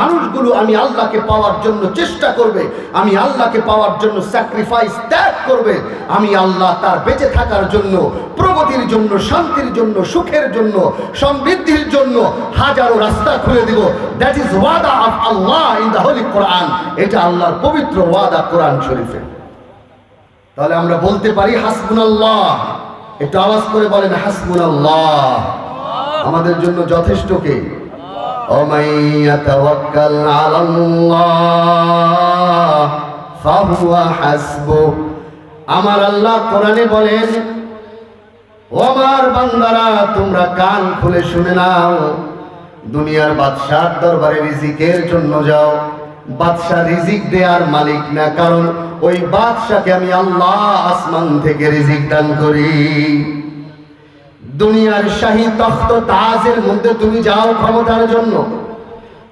মানুষগুলো আমি আল্লাহকে পাওয়ার জন্য চেষ্টা করবে, আমি আল্লাহকে পাওয়ার জন্য স্যাক্রিফাইস ত্যাগ করবে, আমি আল্লাহ তার বেঁচে থাকার জন্য, প্রগতির জন্য, শান্তির জন্য, সুখের জন্য, সমৃদ্ধির জন্য হাজারো রাস্তা খুলে দিব। দ্যাট ইজ ওয়াদা of Allah in the holy Quran এটা আল্লাহর পবিত্র ওয়াদা কোরআন শরীফে। তাহলে আমরা বলতে পারি, হাসবুনাল্লাহ। একটু আওয়াজ করে বলেন, হাসবুনাল্লাহ। আমাদের জন্য যথেষ্ট কে? ومن يتوكل على الله فهو حسبه আমার আল্লাহ কোরআনে বলেন ও আমার বান্দারা তোমরা কান খুলে শুনে নাও দুনিয়ার বাদশাহ দরবারে রিজিকের জন্য যাও বাদশাহ রিজিক দেওয়ার মালিক না কারণ ওই বাদশাকে আমি আল্লাহ আসমান থেকে রিজিক দান করি দুনিয়ার শাহী তখ্ত তাজের মধ্যে তুমি যাও ক্ষমতার জন্য।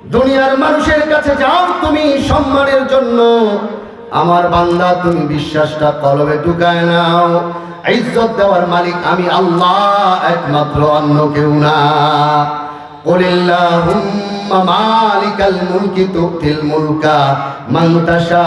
দুনিয়ার মানুষের কাছে যাও তুমি সম্মানের জন্য। আমার বান্দা, তুমি বিশ্বাসটা কলবে ঢুকায় নাও। ইজ্জত দেওয়ার মালিক আমি আল্লাহ, একমাত্র অন্য কেউ না। কুলিল্লাহুম্মা মালিকাল মুলকি তুতিল মুলকা, মান তাশা।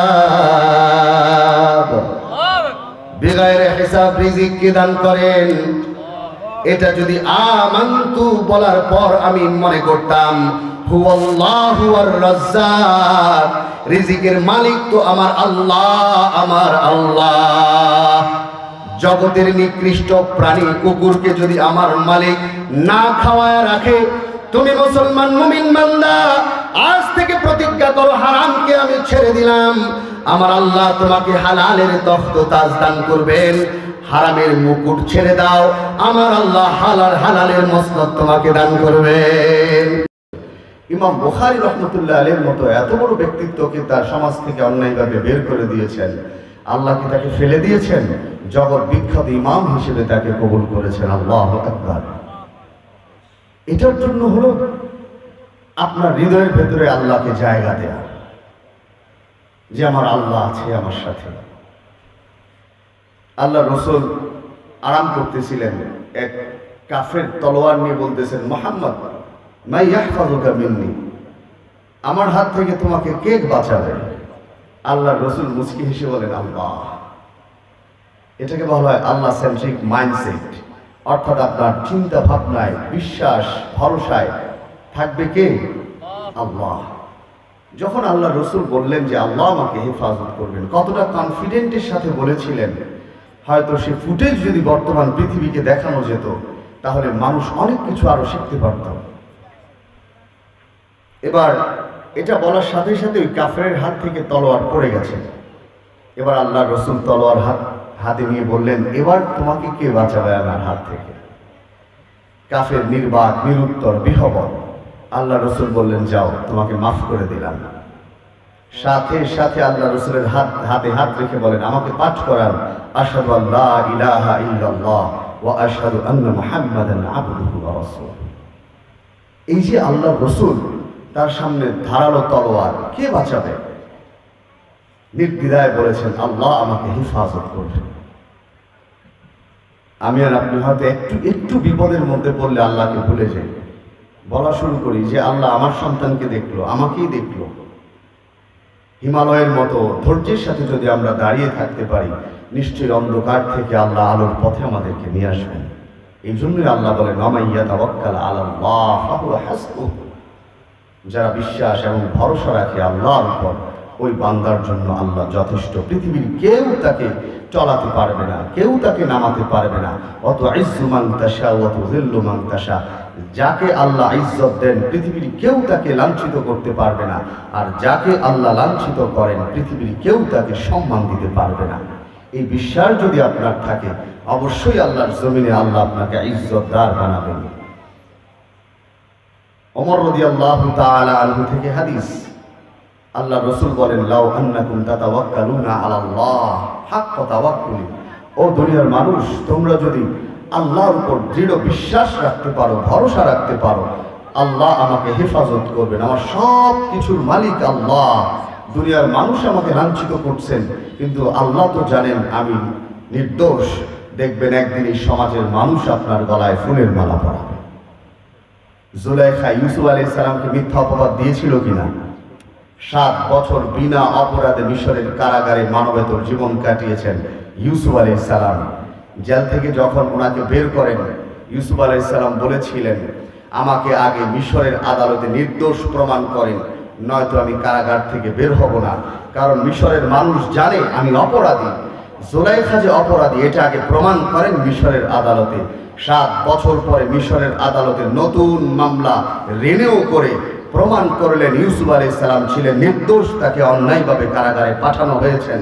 হিসাব রিজিককে দান করেন? এটা যদি আমান্তু বলার পর আমি মনে করতাম রিজিকের মালিক তো আমার আল্লাহ আমার আল্লাহ। জগতের নিকৃষ্ট প্রাণী কুকুরকে যদি আমার মালিক না খাওয়ায় রাখে, তুমি মুসলমান মুমিন বান্দা, আজ থেকে প্রতিজ্ঞা করো, হারামকে আমি ছেড়ে দিলাম। আমার আল্লাহ তোমাকে হালালের তখ্ত তাজ দান করবেন। হারামের মুকুট ছেড়ে দাও। আমার আল্লাহ হালাল হালালের মসনদ তোমাকে দান করবেন ইমাম বুখারী রহমতুল্লাহ আলীর মতো এত বড় ব্যক্তিত্বকে তার সমাজ থেকে অন্যায়ভাবে বের করে দিয়েছেন। আল্লাহ কি তাকে ফেলে দিয়েছেন? জগৎ বিখ্যাত ইমাম হিসেবে তাকে কবুল করেছেন। আল্লাহ আকবার। এটার জন্য হলো আপনার হৃদয়ের ভেতরে আল্লাহকে জায়গা দেয়া। যে আমার আল্লাহ আছে আমার সাথে। আল্লাহ রসুল আরাম করতেছিলেন। এক কাফের তলোয়ার নিয়ে বলতেছেন, মোহাম্মদ, মাই ইয়াহফাজুকা মিন্নি। আমার হাত থেকে তোমাকে কে বাঁচাবে? আল্লাহ রসুল মুচকি হেসে বলেন, আল্লাহ। এটাকে বলা হয় আল্লাহ সেন্ট্রিক মাইন্ডসেট অর্থাৎ আপনার চিন্তা ভাবনায়, বিশ্বাস, ভরসায় থাকবে কে? আল্লাহ। যখন আল্লাহ রসুল বললেন যে আল্লাহ আমাকে হেফাজত করবেন, কতটা কনফিডেন্টের সাথে বলেছিলেন হয়তো সে ফুটেজ যদি বর্তমান পৃথিবীকে দেখানো যেত, তাহলে মানুষ অনেক কিছু আরও শিখতে পারত। এবার এটা বলার সাথে সাথে ওই কাফের হাত থেকে তলোয়ার পড়ে গেছে। এবার আল্লাহ রসুল তলোয়ার হাত, হাতে নিয়ে বললেন, এবার তোমাকে কে বাঁচাবে আমার হাত থেকে? কাফের নির্বাক, নিরুত্তর, বিহবল। আল্লাহ রসুল বললেন, যাও, তোমাকে মাফ করে দিলাম। সাথে সাথে আল্লাহ রসুলের হাত, হাতে হাত রেখে বলেন, আমাকে পাঠ করান। আশহাদু আল্লাহ ইলাহা ইল্লাল্লাহ ওয়া আশহাদু আন্না মুহাম্মাদান আবদুহু ওয়া রাসূলুহু। এই যে আল্লাহ রসুল, তার সামনে ধারালো তলোয়ার, কে বাঁচাবে? নির্দ্বিধায় বলেছেন, আল্লাহ আমাকে হেফাজত করবেন আমি আর আপনি হয়তো একটু একটু বিপদের মধ্যে পড়লে আল্লাহকে ভুলে যাই। বলা শুরু করি যে, আল্লাহ আমার সন্তানকে দেখল, আমাকেই দেখল। হিমালয়ের মতো ধৈর্যের সাথে যদি আমরা দাঁড়িয়ে থাকতে পারি নিশ্চয়ই অন্ধকার থেকে আল্লাহ আলোর পথে আমাদেরকে নিয়ে আসবেন। এই জন্যই আল্লাহ বলে নমাইয়া তাওয়াক্কাল আল্লাহ যারা বিশ্বাস এবং ভরসা রাখে আল্লাহর উপর, ওই বান্দার জন্য আল্লাহ যথেষ্ট। পৃথিবীর কেউ তাকে চলাতে পারবে না, কেউ তাকে নামাতে পারবে না। অত ইজ্জু মাংতাসা অত জিল্লু মাংতাসা যাকে আল্লাহ ইজ্জত দেন, পৃথিবীর কেউ তাকে লাঞ্ছিত করতে পারবে না। আর যাকে আল্লাহ লাঞ্ছিত করেন, পৃথিবীর কেউ তাকে সম্মান দিতে পারবে না। এই বিশ্বাস যদি আপনার থাকে, অবশ্যই আল্লাহর জমিনে আল্লাহ আপনাকে ইজ্জতদার বানাবেন। অমর রদি আল্লাহ আনহু থেকে হাদিস। আল্লাহ রসুল বলেন, লাউ আন্নাকুম তাতাওয়াক্কালুনা আলাল্লাহ হাক্কা ও দুনিয়ার মানুষ, তোমরা যদি আল্লাহর উপর দৃঢ় বিশ্বাস রাখতে পারো, ভরসা রাখতে পারো। আল্লাহ আমাকে হেফাজত করবেন। আমার সব কিছুর মালিক আল্লাহ। দুনিয়ার মানুষ আমাকে লাঞ্ছিত করছেন, কিন্তু আল্লাহ তো জানেন আমি নির্দোষ। দেখবেন একদিন এই সমাজের মানুষ আপনার গলায় ফুলের মালা পরাবে। জুলাইখা ইউসুফ আলী সালামকে মিথ্যা অপবাদ দিয়েছিল কিনা? সাত বছর বিনা অপরাধে মিশরের কারাগারে মানবেতর জীবন কাটিয়েছেন ইউসুফ আলী সালাম। জেল থেকে যখন ওনাকে বের করেন, ইউসুফ আলী সালাম বলেছিলেন, আমাকে আগে মিশরের আদালতে নির্দোষ প্রমাণ করেন, নয়তো আমি কারাগার থেকে বের হব না। কারণ মিশরের মানুষ জানে আমি অপরাধী। জোলাইখা যে অপরাধী, এটা আগে প্রমাণ করেন মিশরের আদালতে। সাত বছর পরে মিশরের আদালতে নতুন মামলা রেনেও করে প্রমাণ করলেন ইউসুফ আলাই সালাম ছিলেন নির্দোষ, তাকে অন্যায়ভাবে কারাগারে পাঠানো হয়েছেন।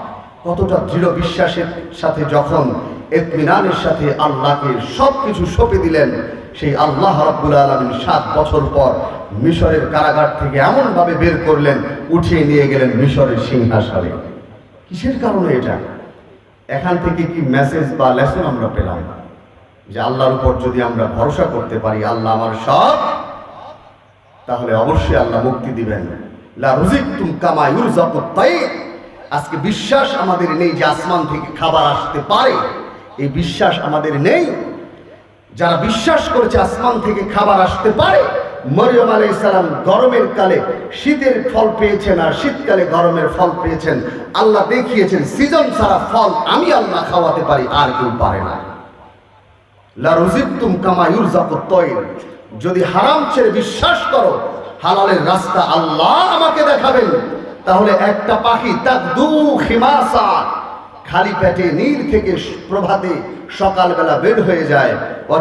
কতটা দৃঢ় বিশ্বাসের সাথে যখন এতমিনানের সাথে আল্লাহকে সব কিছু সঁপে দিলেন, সেই আল্লাহ রাব্বুল আলমিন সাত বছর পর মিশরের কারাগার থেকে এমনভাবে বের করলেন, উঠিয়ে নিয়ে গেলেন মিশরের সিংহাসনে। কিসের কারণে এটা? এখান থেকে কি মেসেজ বা লেসন আমরা পেলাম? যে আল্লাহর উপর যদি আমরা ভরসা করতে পারি, আল্লাহ আমার সব, তাহলে অবশ্যই আল্লাহ মুক্তি দিবেন। লা রুজিকতুম কামা ইউরজাকুত তাইর আজকে বিশ্বাস আমাদের নেই যে আসমান থেকে খাবার আসতে পারে। এই বিশ্বাস আমাদের নেই। যারা বিশ্বাস করেছে আসমান থেকে খাবার আসতে পারে, মরিয়ম আলাই সালাম গরমের কালে শীতের ফল পেয়েছেন আর শীতকালে গরমের ফল পেয়েছেন। আল্লাহ দেখিয়েছেন, সিজন ছাড়া ফল আমি আল্লাহ খাওয়াতে পারি, আর কেউ পারে না। লা রুজিকতুম কামা ইউরজাকুত তাইর যদি হারাম ছেড়ে বিশ্বাস করো, হালালের রাস্তা আল্লাহ আমাকে দেখাবেন। তাহলে একটা পাখি, তাকদু খিমাসা, খালি পেটে নীল থেকে প্রভাতে সকালবেলা বের হয়ে যায়। ও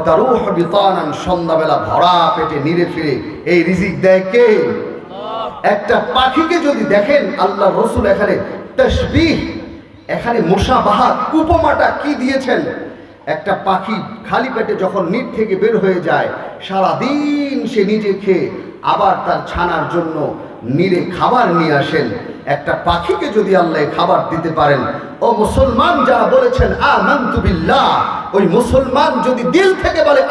বিতানান, সন্ধ্যাবেলা ভরা পেটে নিরে ফিরে। এই রিজিক দেয় কে? একটা পাখিকে যদি দেখেন আল্লাহ রসুল এখানে তসবিহ এখানে মোশাবাহাত, উপমাটা কি দিয়েছেন? একটা পাখি খালি পেটে যখন নিট থেকে বের হয়ে যায় সারা দিন সে নিজে খেয়ে আবার তার ছানার জন্য নিরে খাবার নিয়ে আসেন। একটা পাখিকে যদি আল্লাহ খাবার দিতে পারেন, ও মুসলমান যারা বলেছেন বিল্লাহ ওই মুসলমান যদি দিল থেকে বলে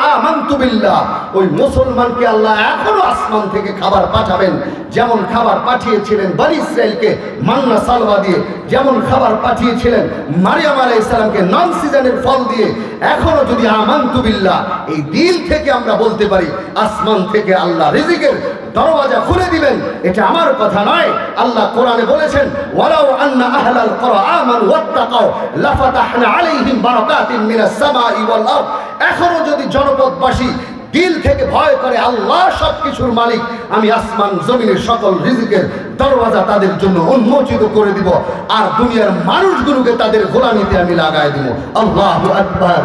বিল্লাহ ওই মুসলমানকে আল্লাহ এখনও আসমান থেকে খাবার পাঠাবেন। যেমন খাবার পাঠিয়েছিলেন বনি ইসরায়েলকে মান্না সালওয়া দিয়ে, যেমন খাবার পাঠিয়েছিলেন মারিয়াম আলাইহিস সালামকে নন সিজনের ফল দিয়ে, এখনও যদি বিল্লাহ এই দিল থেকে আমরা বলতে পারি, আসমান থেকে আল্লাহ রিজিকের দরওয়াজা খুলে দিবেন। এটা আমার কথা নয়। আল্লাহ কোরআনে বলেছেন, ওয়ালাউ আন্না আহলাল কুরআ আমানু ওয়াত্তাকাও লাফাতাহনা আলাইহিম বারাকাতিন মিনাস সামাই ওয়াল আরদ। এখনও যদি জনপদবাসী দিল থেকে ভয় করে, আল্লাহ সবকিছুর মালিক, আমি আসমান, জমিনের সকল রিজিকের দরওয়াজা তাদের জন্য উন্মোচিত করে দিব, আর দুনিয়ার মানুষগুলোকে তাদের গোলামিতে আমি লাগাই দিব। আল্লাহু আকবার।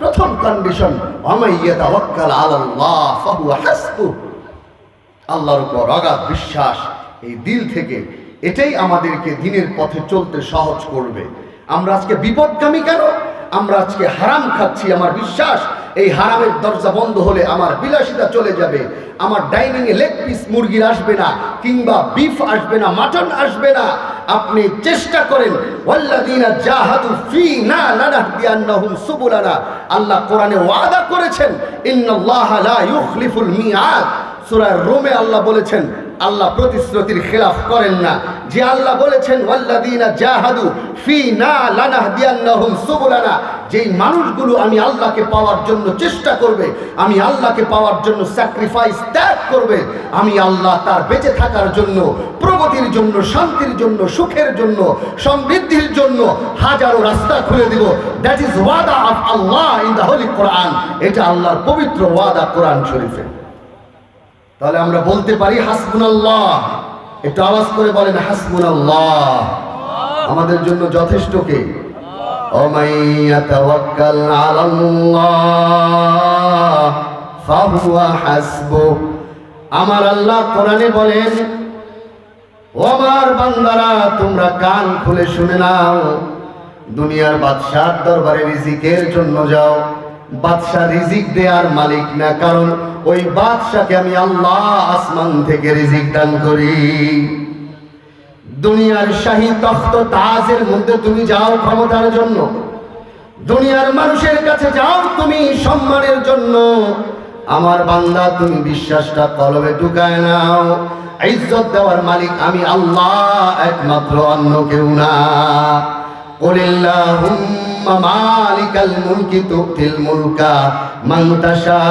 প্রথম কন্ডিশন আমাইয়া তাওয়াক্কাল আলাল্লাহ, ফাহুয়া হাসবুহ। আল্লাহর উপর অগাধ বিশ্বাস, এই দিল থেকে এটাই আমাদেরকে দিনের পথে চলতে সহজ করবে। আমরা আজকে বিপদগামী কেন? আমরা আজকে হারাম খাচ্ছি আমার বিশ্বাস। এই হারামের দরজা বন্ধ হলে আমার বিলাসিতা চলে যাবে। আমার ডাইনিং এ লেগ পিস মুরগির আসবে না, কিংবা বিফ আসবে না মাটন আসবে না। আপনি চেষ্টা করেন, ওয়াল্লাযীনা জাহাদু ফীনা লানাহদিয়ান্নাহুম সুবুলানা। আল্লাহ কোরআনে ওয়াদা করেছেন, ইন্নাল্লাহা লা ইউখলিফুল মিআদ। সূরা রোমে আল্লাহ বলেছেন, আল্লাহ প্রতিশ্রুতির খেলাফ করেন না। যে আল্লাহ বলেছেন, ওয়াল্লাযীনা জাহাদু ফীনা লানাহদিয়ান্নাহুম সুবুলানা যেই মানুষগুলো আমি আল্লাহকে পাওয়ার জন্য চেষ্টা করবে, আমি আল্লাহকে পাওয়ার জন্য স্যাক্রিফাইস ত্যাগ করবে, আমি আল্লাহ তার বেঁচে থাকার জন্য, প্রগতির জন্য, শান্তির জন্য, সুখের জন্য, সমৃদ্ধির জন্য হাজারো রাস্তা খুলে দিব। দ্যাট ইজ ওয়াদা of Allah in the holy Quran এটা আল্লাহর পবিত্র ওয়াদা কোরআন শরীফে। তাহলে আমরা বলতে পারি হাসবুনাল্লাহ। একটু আওয়াজ করে বলেন হাসমুনাল্লাহ আমাদের জন্য যথেষ্ট কে? আমার আল্লাহ কোরআনে বলেন আমার বান্দারা তোমরা কান খুলে শুনে নাও। দুনিয়ার বাদশাহ দরবারে রিজিকের জন্য যাও। বাদশাহ রিজিক দেয়ার মালিক না, কারণ ওই বাদশাকে আমি আল্লাহ আসমান থেকে রিজিক দান করি। দুনিয়ার শাহী তখ্ত তাজের মধ্যে তুমি যাও ক্ষমতার জন্য। দুনিয়ার মানুষের কাছে যাও তুমি সম্মানের জন্য। আমার বান্দা, তুমি বিশ্বাসটা কলবে ঢুকায় নাও। ইজ্জত দেওয়ার মালিক আমি আল্লাহ, একমাত্র অন্য কেউ না। আল্লাহুম্মা মালিকাল মুলকি তুতিল মুলকা মান তাশা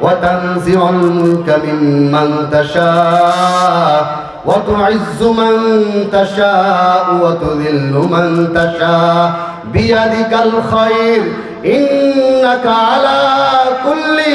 ওয়া তানজিউল মুলকা মিম্মান তাশা ওয়া তু'izzu মান তাশা ওয়া তুযিল্লু মান তাশা বিয়াদিকাল খায়র ইন্নাকা আলা কুল্লি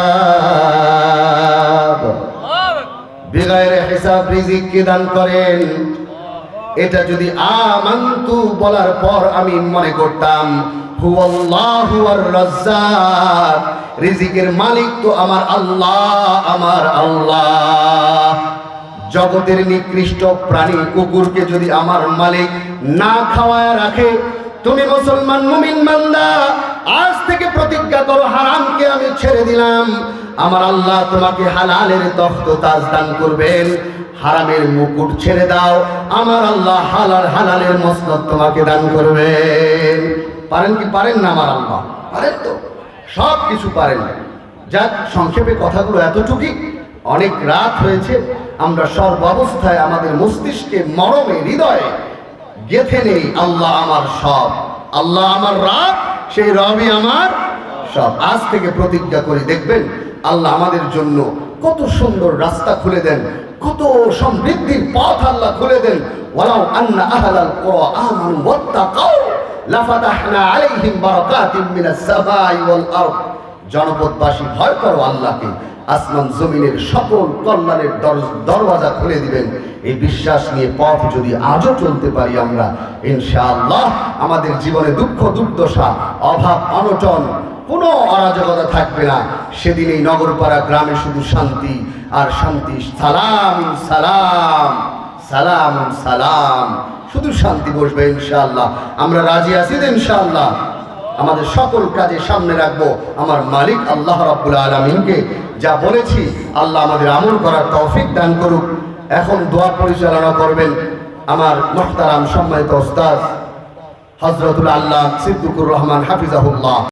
হিসাব রিজিক কে দান করেন? এটা যদি আমান্তু বলার পর আমি মনে করতাম রিজিকের মালিক তো আমার আল্লাহ আমার আল্লাহ। জগতের নিকৃষ্ট প্রাণী কুকুরকে যদি আমার মালিক না খাওয়ায় রাখে, তুমি মুসলমান মুমিন মান্দা আজ থেকে প্রতিজ্ঞা করো, হারামকে আমি ছেড়ে দিলাম। আমার আল্লাহ তোমাকে হালালের তখ্ত তাজ দান করবেন। হারামের মুকুট ছেড়ে দাও। আমার আল্লাহ হালাল, হালালের মসনদ তোমাকে দান করবেন। পারেন কি পারেন না আমার আল্লাহ? পারেন তো। সব কিছু পারেন। যাক সংক্ষেপে কথাগুলো এতটুকুই অনেক রাত হয়েছে। আমরা সর্বাবস্থায় আমাদের মস্তিষ্কে মরমে, হৃদয়ে গেথে নেই, আল্লাহ আমার সব। আল্লাহ আমার রাত সেই রবই আমার সব। আজ থেকে প্রতিজ্ঞা করে, দেখবেন আল্লাহ আমাদের জন্য কত সুন্দর রাস্তা খুলে দেন, কত সমৃদ্ধির পথ আল্লাহ খুলে দেন। ওয়ালাউ আন্না আহলাল কুরা আমানু ওয়াত্তাকাউ, লাফাতাহনা আলাইহিম বারাকাতিম মিনাস সামাই ওয়াল আরদ। জনপদবাসী, ভয় করো আল্লাহকে, আসমান জমিনের সকল কল্যাণের দর- দরওয়াজা খুলে দিবেন। এই বিশ্বাস নিয়ে পথ যদি আজও চলতে পারি আমরা, ইনশাআল্লাহ আমাদের জীবনে দুঃখ দুর্দশা, অভাব, অনটন কোনো অরাজকতা থাকবে না। সেদিন এই নগরপাড়া গ্রামে শুধু শান্তি আর শান্তি। সালাম সালাম সালাম সালাম। শুধু শান্তি বসবে ইনশাআল্লাহ। আমরা রাজি আছি ইনশাআল্লাহ? আমাদের সকল কাজে সামনে রাখব। আমার মালিক আল্লাহ রাব্বুল আলমিনকে যা বলেছি, আল্লাহ আমাদের আমল করার তৌফিক দান করুক। এখন দোয়া পরিচালনা করবেন আমার মোহতারাম সম্মানিত ওস্তাদ হজরতুল আল্লাহ সিদ্দিকুর রহমান হাফিজাহুল্লাহ।